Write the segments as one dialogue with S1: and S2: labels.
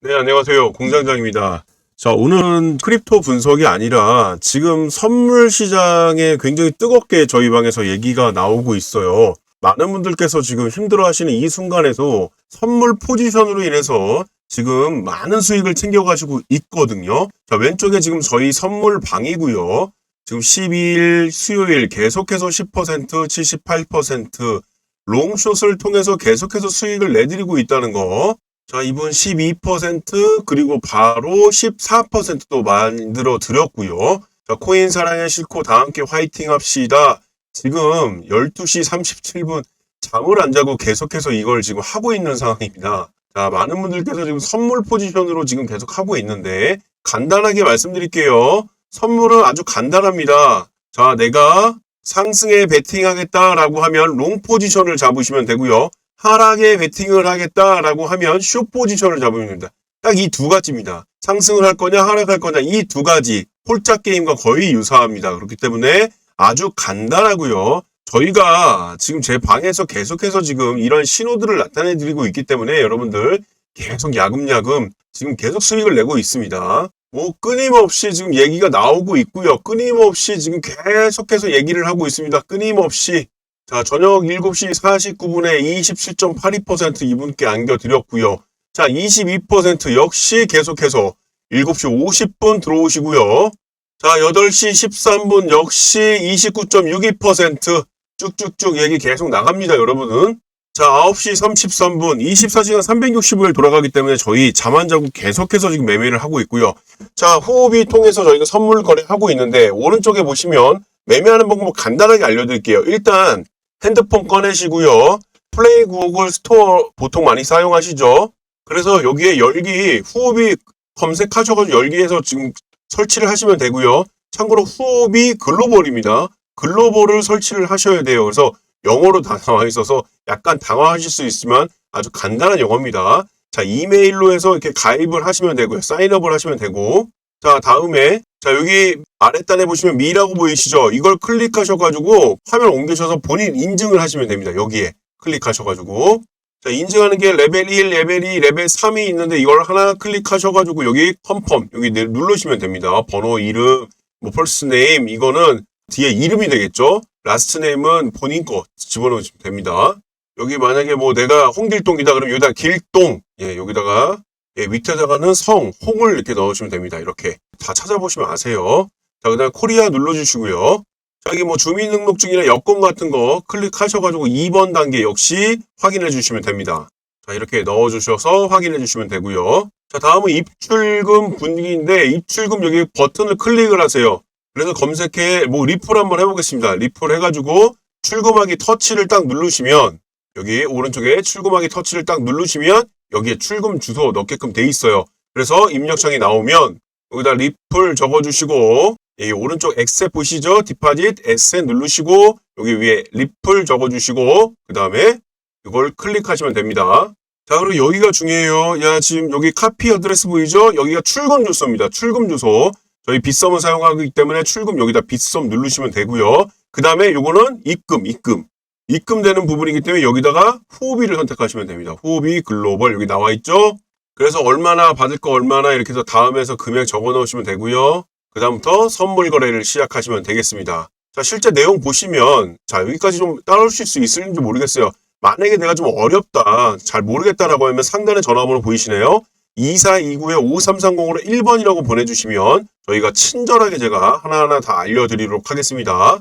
S1: 네, 안녕하세요. 공장장입니다. 자, 오늘은 크립토 분석이 아니라 지금 선물 시장에 굉장히 뜨겁게 저희 방에서 얘기가 나오고 있어요. 많은 분들께서 지금 힘들어 하시는 이 순간에도 선물 포지션으로 인해서 지금 많은 수익을 챙겨가지고 있거든요. 자, 왼쪽에 지금 저희 선물 방이고요. 지금 12일 수요일 계속해서 10%, 78%, 롱숏을 통해서 계속해서 수익을 내드리고 있다는 거. 자, 이분 12% 그리고 바로 14%도 만들어 드렸고요. 자, 코인 사랑의 실코 다 함께 화이팅 합시다. 지금 12시 37분 잠을 안 자고 계속해서 이걸 지금 하고 있는 상황입니다. 자, 많은 분들께서 지금 선물 포지션으로 지금 계속 하고 있는데 간단하게 말씀드릴게요. 선물은 아주 간단합니다. 자, 내가 상승에 베팅하겠다라고 하면 롱 포지션을 잡으시면 되고요. 하락에 베팅을 하겠다라고 하면 숏 포지션을 잡으면 됩니다. 딱 이 두 가지입니다. 상승을 할 거냐 하락할 거냐 이 두 가지 홀짝 게임과 거의 유사합니다. 그렇기 때문에 아주 간단하고요. 저희가 지금 제 방에서 계속해서 지금 이런 신호들을 나타내 드리고 있기 때문에 여러분들 계속 야금야금 지금 계속 수익을 내고 있습니다. 뭐 끊임없이 지금 얘기가 나오고 있고요. 끊임없이 지금 계속해서 얘기를 하고 있습니다. 끊임없이 자, 저녁 7시 49분에 27.82% 이분께 안겨드렸고요. 자, 22% 역시 계속해서 7시 50분 들어오시고요. 자, 8시 13분 역시 29.62% 쭉쭉쭉 얘기 계속 나갑니다, 여러분은. 자, 9시 33분, 24시간 365일 돌아가기 때문에 저희 잠 안 자고 계속해서 지금 매매를 하고 있고요. 자, 호흡이 통해서 저희가 선물 거래하고 있는데, 오른쪽에 보시면 매매하는 방법 간단하게 알려드릴게요. 일단, 핸드폰 꺼내시고요. 플레이 구글 스토어 보통 많이 사용하시죠? 그래서 여기에 열기, 후업이 검색하셔가지고 열기에서 지금 설치를 하시면 되고요. 참고로 후업이 글로벌입니다. 글로벌을 설치를 하셔야 돼요. 그래서 영어로 다 나와 있어서 약간 당황하실 수 있지만 아주 간단한 영어입니다. 자, 이메일로 해서 이렇게 가입을 하시면 되고요. 사인업을 하시면 되고. 자, 다음에 자, 여기 아랫단에 보시면 미라고 보이시죠? 이걸 클릭하셔가지고 화면 옮기셔서 본인 인증을 하시면 됩니다. 여기에 클릭하셔가지고. 자, 인증하는 게 레벨 1, 레벨 2, 레벨 3이 있는데 이걸 하나 클릭하셔가지고 여기 컴펌 여기 내- 누르시면 됩니다. 번호, 이름, 뭐 펄스 네임 이거는 뒤에 이름이 되겠죠? 라스트 네임은 본인 거 집어넣으시면 됩니다. 여기 만약에 뭐 내가 홍길동이다 그러면 여기다 길동 예 여기다가 예, 밑에다가는 성, 홍을 이렇게 넣으시면 됩니다. 이렇게 다 찾아보시면 아세요. 자, 그다음 코리아 눌러주시고요. 자, 여기 뭐 주민등록증이나 여권 같은 거 클릭하셔가지고 2번 단계 역시 확인해 주시면 됩니다. 자, 이렇게 넣어주셔서 확인해 주시면 되고요. 자, 다음은 입출금 분위기인데 입출금 여기 버튼을 클릭을 하세요. 그래서 검색해 뭐 리플 한번 해보겠습니다. 리플 해가지고 출금하기 터치를 딱 누르시면 여기 오른쪽에 출금하기 터치를 딱 누르시면 여기에 출금 주소 넣게끔 돼 있어요. 그래서 입력창이 나오면 여기다 리플 적어주시고 이 오른쪽 엑셋 보시죠? 디파짓 엑셋 누르시고 여기 위에 리플 적어주시고 그 다음에 이걸 클릭하시면 됩니다. 자 그리고 여기가 중요해요. 야 지금 여기 카피 어드레스 보이죠? 여기가 출금 주소입니다. 출금 주소. 저희 빗썸을 사용하기 때문에 출금 여기다 빗썸 누르시면 되고요. 그 다음에 요거는 입금, 입금. 입금되는 부분이기 때문에 여기다가 후비를 선택하시면 됩니다. 후비 글로벌 여기 나와 있죠? 그래서 얼마나 받을 거 얼마나 이렇게 해서 다음에서 금액 적어 넣으시면 되고요. 그 다음부터 선물 거래를 시작하시면 되겠습니다. 자, 실제 내용 보시면 자, 여기까지 좀 따라오실 수 있을지 모르겠어요. 만약에 내가 좀 어렵다, 잘 모르겠다라고 하면 상단에 전화번호 보이시네요. 2429-5330으로 1번이라고 보내주시면 저희가 친절하게 제가 하나하나 다 알려드리도록 하겠습니다.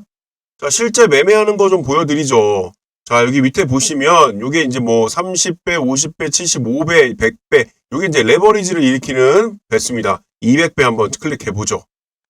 S1: 자, 실제 매매하는 거 좀 보여드리죠. 자, 여기 밑에 보시면 요게 이제 뭐 30배, 50배, 75배, 100배 요게 이제 레버리지를 일으키는 배수입니다. 200배 한번 클릭해 보죠.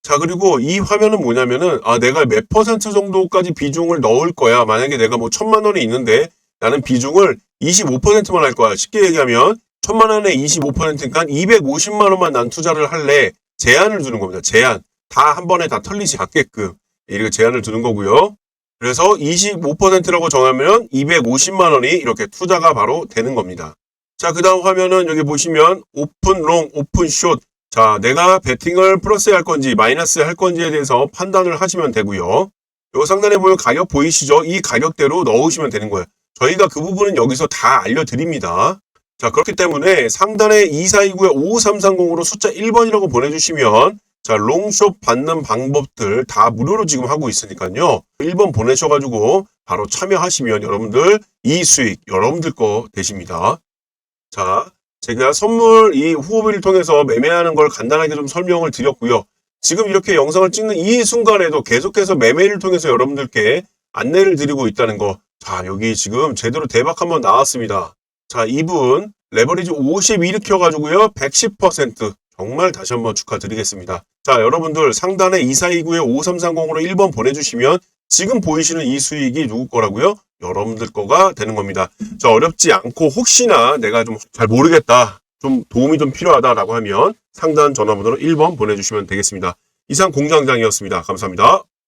S1: 자, 그리고 이 화면은 뭐냐면은 아, 내가 몇 퍼센트 정도까지 비중을 넣을 거야. 만약에 내가 뭐 천만 원이 있는데 나는 비중을 25%만 할 거야. 쉽게 얘기하면 천만 원에 25%니까 250만 원만 난 투자를 할래. 제한을 두는 겁니다. 제한. 다 한 번에 다 털리지 않게끔. 이렇게 제한을 두는 거고요. 그래서 25%라고 정하면 250만 원이 이렇게 투자가 바로 되는 겁니다. 자, 그 다음 화면은 여기 보시면 오픈 롱, 오픈 숏. 자, 내가 베팅을 플러스 할 건지 마이너스 할 건지에 대해서 판단을 하시면 되고요. 요 상단에 보면 가격 보이시죠? 이 가격대로 넣으시면 되는 거예요. 저희가 그 부분은 여기서 다 알려드립니다. 자, 그렇기 때문에 상단에 2429에 5330으로 숫자 1번이라고 보내주시면 자, 롱숏 받는 방법들 다 무료로 지금 하고 있으니까요. 1번 보내셔가지고 바로 참여하시면 여러분들 이 수익 여러분들 거 되십니다. 자, 제가 선물 이 후보비를 통해서 매매하는 걸 간단하게 좀 설명을 드렸고요. 지금 이렇게 영상을 찍는 이 순간에도 계속해서 매매를 통해서 여러분들께 안내를 드리고 있다는 거. 자, 여기 지금 제대로 대박 한번 나왔습니다. 자, 이분 레버리지 50 일으켜가지고요. 110% 정말 다시 한번 축하드리겠습니다. 자, 여러분들 상단에 2429에 5330으로 1번 보내주시면 지금 보이시는 이 수익이 누구 거라고요? 여러분들 거가 되는 겁니다. 자, 어렵지 않고 혹시나 내가 좀 잘 모르겠다. 좀 도움이 좀 필요하다라고 하면 상단 전화번호로 1번 보내주시면 되겠습니다. 이상 공장장이었습니다. 감사합니다.